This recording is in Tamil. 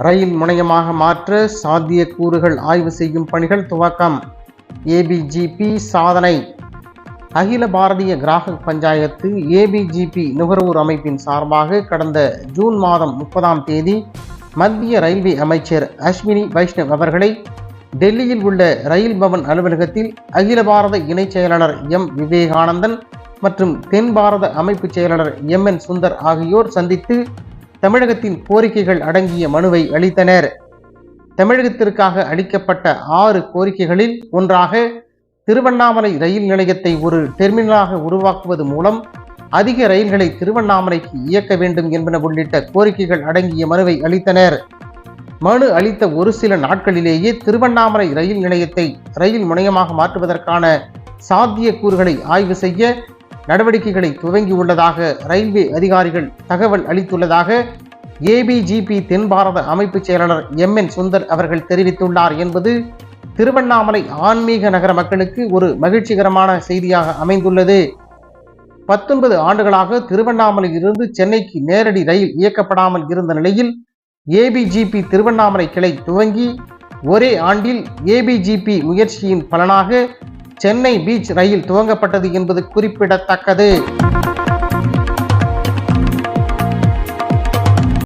ரயில் முனையமாக மாற்ற சாத்தியக்கூறுகள் ஆய்வு செய்யும் பணிகள் துவக்கம். ஏபிஜிபி சாதனை. அகில பாரதிய கிராஹக் பஞ்சாயத்து ஏபிஜிபி நுகர்வோர் அமைப்பின் சார்பாக கடந்த ஜூன் மாதம் முப்பதாம் தேதி மத்திய ரயில்வே அமைச்சர் அஸ்வினி வைஷ்ணவ் அவர்களை டெல்லியில் உள்ள ரயில் பவன் அலுவலகத்தில் அகில பாரத இணைச் செயலாளர் எம் விவேகானந்தன் மற்றும் தென் பாரத அமைப்பு செயலாளர் எம் என் சுந்தர் ஆகியோர் சந்தித்து தமிழகத்தின் கோரிக்கைகள் அடங்கிய மனுவை அளித்தனர். தமிழகத்திற்காக அளிக்கப்பட்ட ஆறு கோரிக்கைகளில் ஒன்றாக திருவண்ணாமலை ரயில் நிலையத்தை ஒரு டெர்மினலாக உருவாக்குவது மூலம் அதிக ரயில்களை திருவண்ணாமலைக்கு இயக்க வேண்டும் என்பன உள்ளிட்ட கோரிக்கைகள் அடங்கிய மனுவை அளித்தனர். மனு அளித்த ஒரு சில நாட்களிலேயே திருவண்ணாமலை ரயில் நிலையத்தை ரயில் முனையமாக மாற்றுவதற்கான சாத்தியக்கூறுகளை ஆய்வு செய்ய நடவடிக்கைகளை துவங்கியுள்ளதாக ரயில்வே அதிகாரிகள் தகவல் அளித்துள்ளதாக ஏபிஜிபி தென் பாரத அமைப்பு செயலாளர் எம் என் சுந்தர் அவர்கள் தெரிவித்துள்ளார் என்பது திருவண்ணாமலை ஆன்மீக நகர மக்களுக்கு ஒரு மகிழ்ச்சிகரமான செய்தியாக அமைந்துள்ளது. பத்தொன்பது ஆண்டுகளாக திருவண்ணாமலையிலிருந்து சென்னைக்கு நேரடி ரயில் இயக்கப்படாமல் இருந்த நிலையில் ஏபிஜிபி திருவண்ணாமலை கிளை துவங்கி ஒரே ஆண்டில் ஏபிஜிபி முயற்சியின் பலனாக சென்னை பீச் ரயில் துவங்கப்பட்டது என்பது குறிப்பிடத்தக்கது.